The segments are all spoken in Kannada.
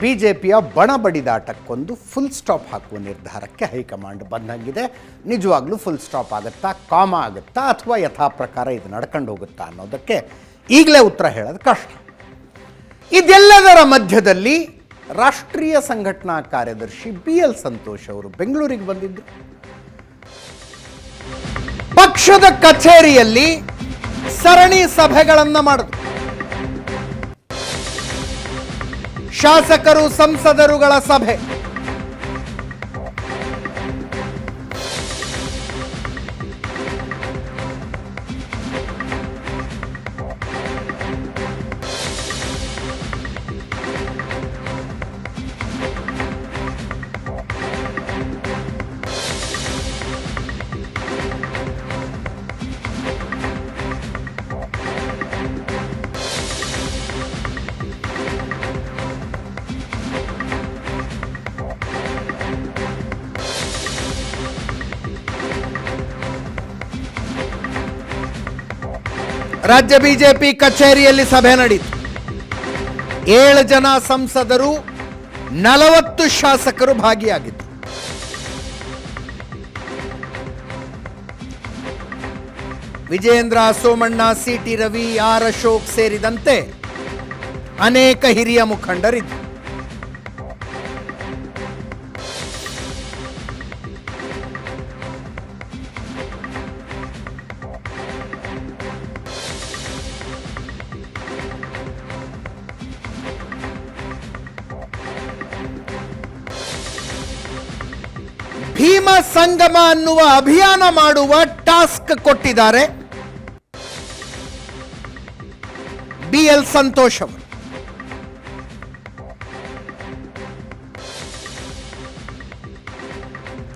ಬಿ ಜೆ ಪಿಯ ಬಣ ಬಡಿದಾಟಕ್ಕೊಂದು ಫುಲ್ ಸ್ಟಾಪ್ ಹಾಕುವ ನಿರ್ಧಾರಕ್ಕೆ ಹೈಕಮಾಂಡ್ ಬಂದಂಗಿದೆ. ನಿಜವಾಗ್ಲೂ ಫುಲ್ ಸ್ಟಾಪ್ ಆಗುತ್ತಾ, ಕಾಮ ಆಗುತ್ತಾ, ಅಥವಾ ಯಥಾ ಪ್ರಕಾರ ಇದು ನಡ್ಕೊಂಡು ಹೋಗುತ್ತಾ ಅನ್ನೋದಕ್ಕೆ ಈಗಲೇ ಉತ್ತರ ಹೇಳೋದು ಕಷ್ಟ. ಇದೆಲ್ಲದರ ಮಧ್ಯದಲ್ಲಿ ರಾಷ್ಟ್ರೀಯ ಸಂಘಟನಾ ಕಾರ್ಯದರ್ಶಿ ಬಿ ಎಲ್ ಸಂತೋಷ್ ಅವರು ಬೆಂಗಳೂರಿಗೆ ಬಂದಿದ್ದರು ಪಕ್ಷದ ಕಚೇರಿಯಲ್ಲಿ ಸರಣಿ ಸಭೆಗಳನ್ನು ಮಾಡಿದ್ರು. ಶಾಸಕರು ಸಂಸದರುಗಳ ಸಭೆ. ರಾಜ್ಯ ಬಿಜೆಪಿ ಕಚೇರಿಯಲ್ಲಿ ಸಭೆ ನಡೆಯಿತು. ಏಳು ಜನ ಸಂಸದರು, ನಲವತ್ತು ಶಾಸಕರು ಭಾಗಿಯಾಗಿದ್ದರು. ವಿಜೇಂದ್ರ ಸೋಮಣ್ಣ ಸಿಟಿ ರವಿ, ಆರ್ ಅಶೋಕ್ ಸೇರಿದಂತೆ ಅನೇಕ ಹಿರಿಯ ಮುಖಂಡರಿದ್ದರು. ಸಂಗಮ ಅನ್ನುವ ಅಭಿಯಾನ ಮಾಡುವ ಟಾಸ್ಕ್ ಕೊಟ್ಟಿದ್ದಾರೆ. ಬಿ ಎಲ್ ಸಂತೋಷ್ ಅವರು.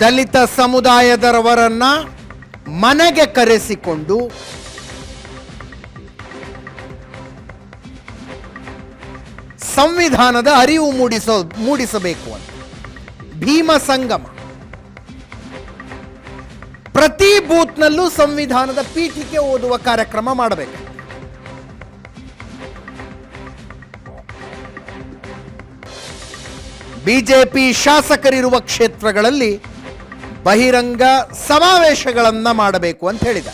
ದಲಿತ ಸಮುದಾಯದವರನ್ನ ಮನೆಗೆ ಕರೆಸಿಕೊಂಡು ಸಂವಿಧಾನದ ಅರಿವು ಮೂಡಿಸೋ ಮೂಡಿಸಬೇಕು ಅಂತ. ಭೀಮ ಸಂಗಮ. ಪ್ರತಿ ಬೂತ್ನಲ್ಲೂ ಸಂವಿಧಾನದ ಪೀಠಿಕೆ ಓದುವ ಕಾರ್ಯಕ್ರಮ ಮಾಡಬೇಕು. ಬಿಜೆಪಿ ಶಾಸಕರಿರುವ ಕ್ಷೇತ್ರಗಳಲ್ಲಿ ಬಹಿರಂಗ ಸಮಾವೇಶಗಳನ್ನು ಮಾಡಬೇಕು ಅಂತ ಹೇಳಿದ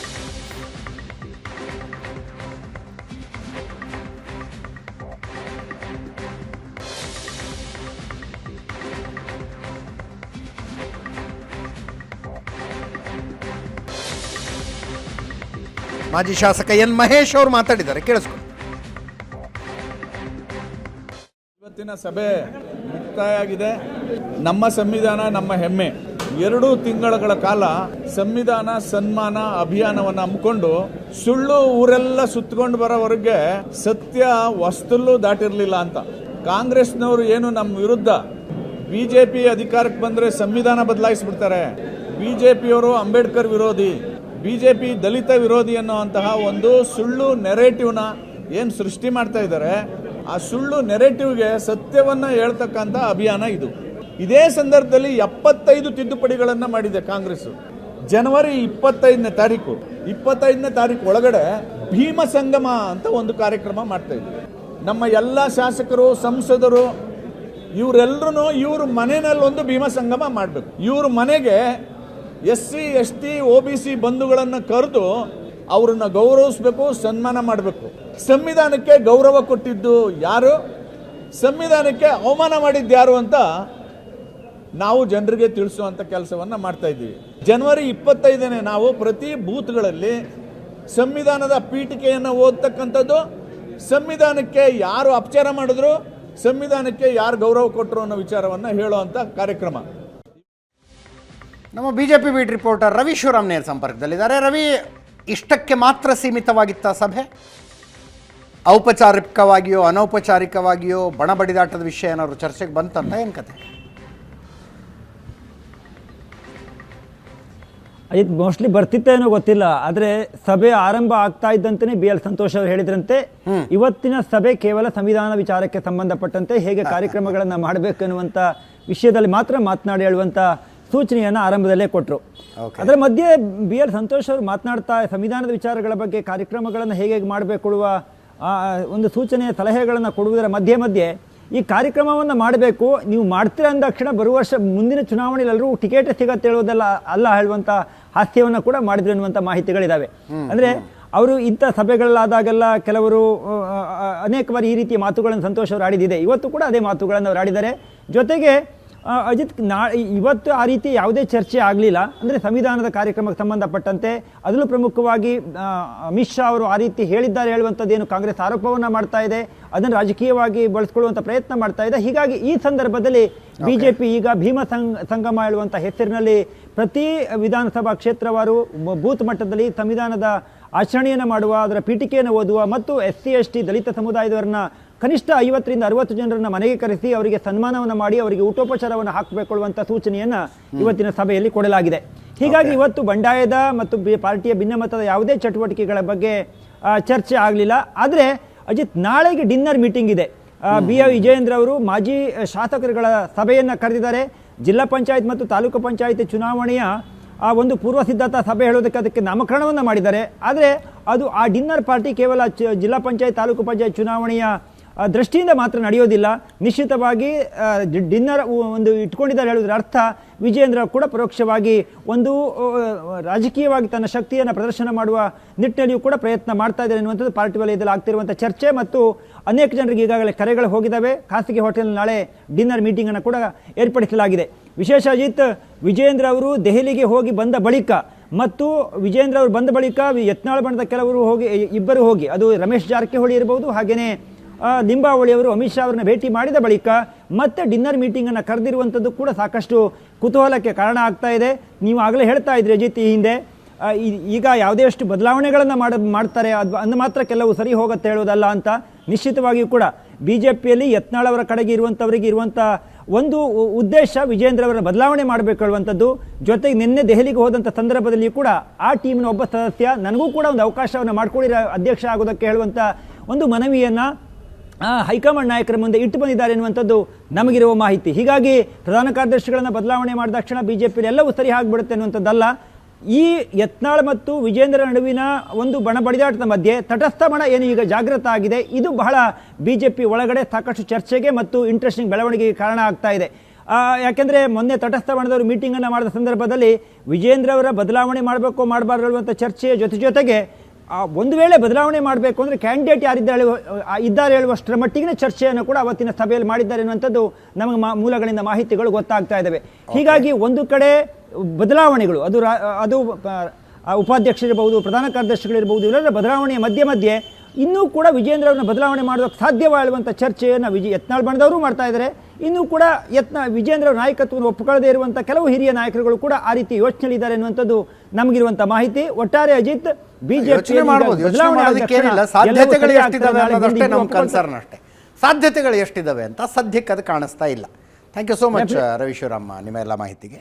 ಮಾಜಿ ಶಾಸಕ ಎನ್ ಮಹೇಶ್ ಅವರು ಮಾತಾಡಿದ್ದಾರೆ ಕೇಳಿಸ್ಕೊಂಡು ಇವತ್ತಿನ ಸಭೆ ಮುಕ್ತಾಯ ಆಗಿದೆ. ನಮ್ಮ ಸಂವಿಧಾನ, ನಮ್ಮ ಹೆಮ್ಮೆ. ಎರಡು ತಿಂಗಳ ಕಾಲ ಸಂವಿಧಾನ ಸನ್ಮಾನ ಅಭಿಯಾನವನ್ನು ಹಮ್ಮಿಕೊಂಡು ಸುಳ್ಳು ಊರೆಲ್ಲ ಸುತ್ತಕೊಂಡು ಬರೋವರೆಗೆ ಸತ್ಯ ವಸ್ತುಲ್ಲೂ ದಾಟಿರಲಿಲ್ಲ ಅಂತ. ಕಾಂಗ್ರೆಸ್ನವರು ಏನು ನಮ್ಮ ವಿರುದ್ಧ ಬಿಜೆಪಿ ಅಧಿಕಾರಕ್ಕೆ ಬಂದರೆ ಸಂವಿಧಾನ ಬದಲಾಯಿಸ್ಬಿಡ್ತಾರೆ. ಬಿಜೆಪಿಯವರು ಅಂಬೇಡ್ಕರ್ ವಿರೋಧಿ. ಬಿಜೆಪಿ ದಲಿತ ವಿರೋಧಿ ಅನ್ನುವಂತಹ ಒಂದು ಸುಳ್ಳು ನೆರೇಟಿವ್ನ ಏನು ಸೃಷ್ಟಿ ಮಾಡ್ತಾ ಇದ್ದಾರೆ, ಆ ಸುಳ್ಳು ನೆರೇಟಿವ್ಗೆ ಸತ್ಯವನ್ನು ಹೇಳ್ತಕ್ಕಂಥ ಅಭಿಯಾನ ಇದು. ಇದೇ ಸಂದರ್ಭದಲ್ಲಿ ಎಪ್ಪತ್ತೈದು ತಿದ್ದುಪಡಿಗಳನ್ನು ಮಾಡಿದೆ ಕಾಂಗ್ರೆಸ್. ಜನವರಿ ಇಪ್ಪತ್ತೈದನೇ ತಾರೀಕು. ಇಪ್ಪತ್ತೈದನೇ ತಾರೀಕು ಒಳಗಡೆ ಭೀಮ ಸಂಗಮ ಅಂತ ಒಂದು ಕಾರ್ಯಕ್ರಮ ಮಾಡ್ತಾ ಇದ್ವಿ. ನಮ್ಮ ಎಲ್ಲ ಶಾಸಕರು, ಸಂಸದರು ಇವರೆಲ್ಲರೂ ಇವರು ಮನೆಯಲ್ಲಿ ಒಂದು ಭೀಮ ಸಂಗಮ ಮಾಡಬೇಕು. ಇವ್ರ ಮನೆಗೆ S C, S T O B C ಬಂಧುಗಳನ್ನು ಕರೆದು ಅವ್ರನ್ನ ಗೌರವಿಸಬೇಕು, ಸನ್ಮಾನ ಮಾಡಬೇಕು. ಸಂವಿಧಾನಕ್ಕೆ ಗೌರವ ಕೊಟ್ಟಿದ್ದು ಯಾರು? ಸಂವಿಧಾನಕ್ಕೆ ಅವಮಾನ ಮಾಡಿದ್ದು ಯಾರು ಅಂತ ನಾವು ಜನರಿಗೆ ತಿಳಿಸುವಂಥ ಕೆಲಸವನ್ನ ಮಾಡ್ತಾ ಇದ್ದೀವಿ. ಜನವರಿ ಇಪ್ಪತ್ತೈದನೇ ನಾವು ಪ್ರತಿ ಬೂತ್ಗಳಲ್ಲಿ ಸಂವಿಧಾನದ ಪೀಠಿಕೆಯನ್ನು ಓದ್ತಕ್ಕಂಥದ್ದು, ಸಂವಿಧಾನಕ್ಕೆ ಯಾರು ಅಪಚಾರ ಮಾಡಿದ್ರು, ಸಂವಿಧಾನಕ್ಕೆ ಯಾರು ಗೌರವ ಕೊಟ್ಟರು ಅನ್ನೋ ವಿಚಾರವನ್ನು ಹೇಳುವಂಥ ಕಾರ್ಯಕ್ರಮ. ನಮ್ಮ BJP beat reporter Ravi Shivaram ನೇರ್ ಸಂಪರ್ಕದಲ್ಲಿದ್ದಾರೆ. ರವಿ ಇಷ್ಟಕ್ಕೆ ಮಾತ್ರ ಸೀಮಿತವಾಗಿತ್ತ ಸಭೆ? ಔಪಚಾರಿಕವಾಗಿಯೋ ಅನೌಪಚಾರಿಕವಾಗಿಯೋ ಬಣ ಬಡಿದಾಟದ ವಿಷಯ ಏನಾದ್ರು ಚರ್ಚೆಗೆ ಬಂತಂತ ಏನು ಕತೆ? ಇದು ಮೋಸ್ಟ್ಲಿ ಬರ್ತಿತ್ತೇನೋ ಗೊತ್ತಿಲ್ಲ. ಆದ್ರೆ ಸಭೆ ಆರಂಭ ಆಗ್ತಾ ಇದ್ದಂತೆ ಬಿ ಎಲ್ ಸಂತೋಷ್ ಅವರು ಹೇಳಿದ್ರಂತೆ. ಇವತ್ತಿನ ಸಭೆ ಕೇವಲ ಸಂವಿಧಾನ ವಿಚಾರಕ್ಕೆ ಸಂಬಂಧಪಟ್ಟಂತೆ ಹೇಗೆ ಕಾರ್ಯಕ್ರಮಗಳನ್ನ ಮಾಡಬೇಕು ಅನ್ನುವಂತ ವಿಷಯದಲ್ಲಿ ಮಾತ್ರ ಮಾತನಾಡಿ ಹೇಳುವಂತ ಸೂಚನೆಯನ್ನ ಆರಂಭದಲ್ಲೇ ಕೊಟ್ಟರು. ಅದರ ಮಧ್ಯೆ ಬಿ ಎಲ್ ಸಂತೋಷ್ ಅವರು ಮಾತನಾಡ್ತಾ ಸಂವಿಧಾನದ ವಿಚಾರಗಳ ಬಗ್ಗೆ ಕಾರ್ಯಕ್ರಮಗಳನ್ನು ಹೇಗೆ ಹೇಗೆ ಮಾಡಬೇಕು ಕೊಡುವ ಒಂದು ಸೂಚನೆಯ ಸಲಹೆಗಳನ್ನು ಕೊಡುವುದರ ಮಧ್ಯೆ ಮಧ್ಯೆ ಈ ಕಾರ್ಯಕ್ರಮವನ್ನು ಮಾಡಬೇಕು ನೀವು ಮಾಡ್ತೀರಾ ಅಂದ ತಕ್ಷಣ ಬರುವ ವರ್ಷ ಮುಂದಿನ ಚುನಾವಣೆಯಲ್ಲಿ ಎಲ್ಲರೂ ಟಿಕೆಟ್ ಸಿಗತ್ತೆ ಹೇಳುವುದಲ್ಲ ಅಲ್ಲ ಹೇಳುವಂಥ ಹಾಸ್ಯವನ್ನು ಕೂಡ ಮಾಡಿದ್ರು ಅನ್ನುವಂಥ ಮಾಹಿತಿಗಳಿದ್ದಾವೆ ಅಂದರೆ ಅವರು ಇಂಥ ಸಭೆಗಳಲ್ಲಾದಾಗೆಲ್ಲ ಕೆಲವರು ಅನೇಕ ಬಾರಿ ಈ ರೀತಿಯ ಮಾತುಗಳನ್ನು ಸಂತೋಷ ಅವರು ಆಡಿದಿದೆ. ಇವತ್ತು ಕೂಡ ಅದೇ ಮಾತುಗಳನ್ನು ಅವರು ಆಡಿದ್ದಾರೆ. ಜೊತೆಗೆ ಅಜಿತ್ ನಾ ಇವತ್ತು ಆ ರೀತಿ ಯಾವುದೇ ಚರ್ಚೆ ಆಗಲಿಲ್ಲ. ಅಂದರೆ ಸಂವಿಧಾನದ ಕಾರ್ಯಕ್ರಮಕ್ಕೆ ಸಂಬಂಧಪಟ್ಟಂತೆ ಅದರಲ್ಲೂ ಪ್ರಮುಖವಾಗಿ ಅಮಿತ್ ಶಾ ಅವರು ಆ ರೀತಿ ಹೇಳಿದ್ದಾರೆ ಹೇಳುವಂಥದ್ದೇನು ಕಾಂಗ್ರೆಸ್ ಆರೋಪವನ್ನು ಮಾಡ್ತಾ ಇದೆ ಅದನ್ನು ರಾಜಕೀಯವಾಗಿ ಬಳಸ್ಕೊಳ್ಳುವಂಥ ಪ್ರಯತ್ನ ಮಾಡ್ತಾ ಇದೆ. ಹೀಗಾಗಿ ಈ ಸಂದರ್ಭದಲ್ಲಿ ಬಿಜೆಪಿ ಈಗ ಭೀಮ ಸಂಗ್ ಸಂಗಮ ಹೇಳುವಂಥ ಹೆಸರಿನಲ್ಲಿ ಪ್ರತಿ ವಿಧಾನಸಭಾ ಕ್ಷೇತ್ರವಾರು ಬ- ಬೂತ್ ಮಟ್ಟದಲ್ಲಿ ಸಂವಿಧಾನದ ಆಚರಣೆಯನ್ನು ಮಾಡುವ ಅದರ ಪೀಠಿಕೆಯನ್ನು ಓದುವ ಮತ್ತು S C S T Dalit ಸಮುದಾಯದವರನ್ನ ಕನಿಷ್ಠ ಐವತ್ತರಿಂದ ಅರವತ್ತು ಜನರನ್ನ ಮನೆಗೆ ಕರೆಸಿ ಅವರಿಗೆ ಸನ್ಮಾನವನ್ನು ಮಾಡಿ ಅವರಿಗೆ ಊಟೋಪಚಾರವನ್ನು ಹಾಕಬೇಕೊಳ್ಳುವಂಥ ಸೂಚನೆಯನ್ನು ಇವತ್ತಿನ ಸಭೆಯಲ್ಲಿ ಕೊಡಲಾಗಿದೆ. ಹೀಗಾಗಿ ಇವತ್ತು ಬಂಡಾಯದ ಮತ್ತು ಪಾರ್ಟಿಯ ಭಿನ್ನಮತದ ಯಾವುದೇ ಚಟುವಟಿಕೆಗಳ ಬಗ್ಗೆ ಚರ್ಚೆ ಆಗಲಿಲ್ಲ. ಆದರೆ ಅಜಿತ್ ನಾಳೆಗೆ ಡಿನ್ನರ್ ಮೀಟಿಂಗ್ ಇದೆ. ಬಿ ಎ ವಿಜಯೇಂದ್ರ ಅವರು ಮಾಜಿ ಶಾಸಕರುಗಳ ಸಭೆಯನ್ನು ಕರೆದಿದ್ದಾರೆ. ಜಿಲ್ಲಾ ಪಂಚಾಯತ್ ಮತ್ತು ತಾಲೂಕು ಪಂಚಾಯತ್ ಚುನಾವಣೆಯ ಆ ಒಂದು ಪೂರ್ವ ಸಿದ್ಧತಾ ಸಭೆ ಹೇಳೋದಕ್ಕೆ ಅದಕ್ಕೆ ನಾಮಕರಣವನ್ನು ಮಾಡಿದ್ದಾರೆ. ಆದರೆ ಅದು ಆ ಡಿನ್ನರ್ ಪಾರ್ಟಿ ಕೇವಲ ಜಿಲ್ಲಾ ಪಂಚಾಯತ್ ತಾಲೂಕು ಪಂಚಾಯತ್ ಚುನಾವಣೆಯ ದೃಷ್ಟಿಯಿಂದ ಮಾತ್ರ ನಡೆಯೋದಿಲ್ಲ. ನಿಶ್ಚಿತವಾಗಿ ಡಿನ್ನರ್ ಒಂದು ಇಟ್ಕೊಂಡಿದ್ದಾರೆ ಹೇಳೋದ್ರ ಅರ್ಥ ವಿಜೇಂದ್ರ ಕೂಡ ಪರೋಕ್ಷವಾಗಿ ಒಂದು ರಾಜಕೀಯವಾಗಿ ತನ್ನ ಶಕ್ತಿಯನ್ನು ಪ್ರದರ್ಶನ ಮಾಡುವ ನಿಟ್ಟಿನಲ್ಲಿಯೂ ಕೂಡ ಪ್ರಯತ್ನ ಮಾಡ್ತಾ ಇದ್ದಾರೆ ಎನ್ನುವಂಥದ್ದು ಪಾರ್ಟಿ ವಲಯದಲ್ಲಿ ಆಗ್ತಿರುವಂಥ ಚರ್ಚೆ ಮತ್ತು ಅನೇಕ ಜನರಿಗೆ ಈಗಾಗಲೇ ಕರೆಗಳು ಹೋಗಿದ್ದಾವೆ. ಖಾಸಗಿ ಹೋಟೆಲ್ನಲ್ಲಿ ನಾಳೆ ಡಿನ್ನರ್ ಮೀಟಿಂಗನ್ನು ಕೂಡ ಏರ್ಪಡಿಸಲಾಗಿದೆ. ವಿಶೇಷ ಅಜಿತ್ ವಿಜೇಂದ್ರ ಅವರು ದೆಹಲಿಗೆ ಹೋಗಿ ಬಂದ ಬಳಿಕ ಮತ್ತು ವಿಜೇಂದ್ರ ಅವರು ಬಂದ ಬಳಿಕ ಯತ್ನಾಳ ಬಣದ ಕೆಲವರು ಹೋಗಿ, ಇಬ್ಬರು ಹೋಗಿ, ಅದು ರಮೇಶ್ ಜಾರಕಿಹೊಳಿ ಇರಬಹುದು ಹಾಗೆಯೇ ಆ, ಲಿಂಬಾವಳಿ ಅವರು ಅಮಿತ್ ಶಾ ಅವರನ್ನ ಭೇಟಿ ಮಾಡಿದ ಬಳಿಕ ಮತ್ತೆ ಡಿನ್ನರ್ ಮೀಟಿಂಗನ್ನು ಕರೆದಿರುವಂಥದ್ದು ಕೂಡ ಸಾಕಷ್ಟು ಕುತೂಹಲಕ್ಕೆ ಕಾರಣ ಆಗ್ತಾ ಇದೆ. ನೀವು ಆಗಲೇ ಹೇಳ್ತಾ ಇದ್ರಿ ಅಜಿತ್ ಈ ಹಿಂದೆ. ಈಗ ಯಾವುದೇ ಅಷ್ಟು ಬದಲಾವಣೆಗಳನ್ನು ಮಾಡ ಮಾಡ್ತಾರೆ ಅದು ಅಂದ ಮಾತ್ರ ಕೆಲವು ಸರಿ ಹೋಗುತ್ತೆ ಹೇಳೋದಲ್ಲ ಅಂತ ನಿಶ್ಚಿತವಾಗಿಯೂ ಕೂಡ ಬಿ ಜೆ ಪಿಯಲ್ಲಿ ಯತ್ನಾಳ್ ಅವರ ಕಡೆಗೆ ಇರುವಂಥವರಿಗೆ ಇರುವಂಥ ಒಂದು ಉದ್ದೇಶ ವಿಜೇಂದ್ರ ಅವರ ಬದಲಾವಣೆ ಮಾಡಬೇಕು ಹೇಳುವಂಥದ್ದು ಜೊತೆಗೆ ನಿನ್ನೆ ದೆಹಲಿಗೆ ಹೋದಂಥ ಸಂದರ್ಭದಲ್ಲಿ ಕೂಡ ಆ ಟೀಮಿನ ಒಬ್ಬ ಸದಸ್ಯ ನನಗೂ ಕೂಡ ಒಂದು ಅವಕಾಶವನ್ನು ಮಾಡ್ಕೊಳ್ಳಿ ಅಧ್ಯಕ್ಷ ಆಗೋದಕ್ಕೆ ಹೇಳುವಂಥ ಒಂದು ಮನವಿಯನ್ನು ಹೈಕಮಾಂಡ್ ನಾಯಕರ ಮುಂದೆ ಇಟ್ಟು ಬಂದಿದ್ದಾರೆ ಎನ್ನುವಂಥದ್ದು ನಮಗಿರುವ ಮಾಹಿತಿ. ಹೀಗಾಗಿ ಪ್ರಧಾನ ಕಾರ್ಯದರ್ಶಿಗಳನ್ನು ಬದಲಾವಣೆ ಮಾಡಿದ ತಕ್ಷಣ ಜೆ ಎಲ್ಲವೂ ಸರಿ ಆಗಿಬಿಡುತ್ತೆ ಅನ್ನುವಂಥದ್ದಲ್ಲ ಈ ಯತ್ನಾಳ್ ಮತ್ತು ವಿಜೇಂದ್ರ ನಡುವಿನ ಒಂದು ಬಣ ಬಡಿದಾಟದ ಮಧ್ಯೆ ತಟಸ್ಥ ಬಣ ಏನು ಈಗ ಜಾಗೃತ ಆಗಿದೆ. ಇದು ಬಹಳ ಬಿ ಜೆ ಪಿ ಒಳಗಡೆ ಸಾಕಷ್ಟು ಚರ್ಚೆಗೆ ಮತ್ತು ಇಂಟ್ರೆಸ್ಟಿಂಗ್ ಬೆಳವಣಿಗೆಗೆ ಕಾರಣ ಆಗ್ತಾ ಇದೆ. ಯಾಕೆಂದ್ರೆ ಮೊನ್ನೆ ತಟಸ್ಥ ಬಣದವರು ಮೀಟಿಂಗನ್ನು ಮಾಡಿದ ಸಂದರ್ಭದಲ್ಲಿ ವಿಜೇಂದ್ರ ಅವರ ಬದಲಾವಣೆ ಮಾಡಬೇಕು ಮಾಡಬಾರ್ದು ಅನ್ನುವಂಥ ಚರ್ಚೆಯ ಜೊತೆ ಜೊತೆಗೆ ಆ, ಒಂದು ವೇಳೆ ಬದಲಾವಣೆ ಮಾಡಬೇಕು ಅಂದರೆ ಕ್ಯಾಂಡಿಡೇಟ್ ಯಾರಿದ್ದಾರೆ ಹೇಳುವ- ಇದ್ದಾರೆ ಹೇಳುವಷ್ಟರ ಮಟ್ಟಿಗಿನ ಚರ್ಚೆಯನ್ನು ಕೂಡ ಅವತ್ತಿನ ಸಭೆಯಲ್ಲಿ ಮಾಡಿದ್ದಾರೆ ಅನ್ನುವಂಥದ್ದು ನಮಗೆ ಮೂಲಗಳಿಂದ ಮಾಹಿತಿಗಳು ಗೊತ್ತಾಗ್ತಾ ಇದ್ದಾವೆ ಹೀಗಾಗಿ ಒಂದು ಕಡೆ ಬದಲಾವಣೆಗಳು ಅದು ರಾ- ಅದು ಆ, ಉಪಾಧ್ಯಕ್ಷರಿರ್ಬಹುದು ಪ್ರಧಾನ ಕಾರ್ಯದರ್ಶಿಗಳಿರ್ಬಹುದು ಇವರೆಲ್ಲ ಬದಲಾವಣೆಯ ಮಧ್ಯೆ ಮಧ್ಯೆ ಇನ್ನೂ ಕೂಡ ವಿಜೇಂದ್ರ ಅವರನ್ನ ಬದಲಾವಣೆ ಮಾಡೋದಕ್ಕೆ ಸಾಧ್ಯವಾಗುವಂಥ ಚರ್ಚೆಯನ್ನು ವಿಜಯ ಯತ್ನಾಳ್ ಬಣದವರು ಮಾಡ್ತಾ ಇದ್ದಾರೆ. ಇನ್ನೂ ಕೂಡ ಯತ್ನ ವಿಜೇಂದ್ರ ಅವರ ನಾಯಕತ್ವವನ್ನು ಒಪ್ಪಿಕೊಳ್ಳದೇ ಇರುವಂಥ ಕೆಲವು ಹಿರಿಯ ನಾಯಕರುಗಳು ಕೂಡ ಆ ರೀತಿ ಯೋಚನೆಯಲ್ಲಿದ್ದಾರೆ ಅನ್ನುವಂಥದ್ದು ನಮಗಿರುವಂಥ ಮಾಹಿತಿ. ಒಟ್ಟಾರೆ ಅಜಿತ್ ಬಿಜೆಪಿ ಸಾಧ್ಯತೆಗಳು ಎಷ್ಟಿದ್ದಾವೆ ಅಂತ ಸದ್ಯಕ್ಕೆ ಅದು ಕಾಣಿಸ್ತಾ ಇಲ್ಲ. ಥ್ಯಾಂಕ್ ಯು ಸೋ ಮಚ್ ರವಿಶ್ವರಮ್ಮ ನಿಮ್ಮ ಎಲ್ಲ ಮಾಹಿತಿಗೆ.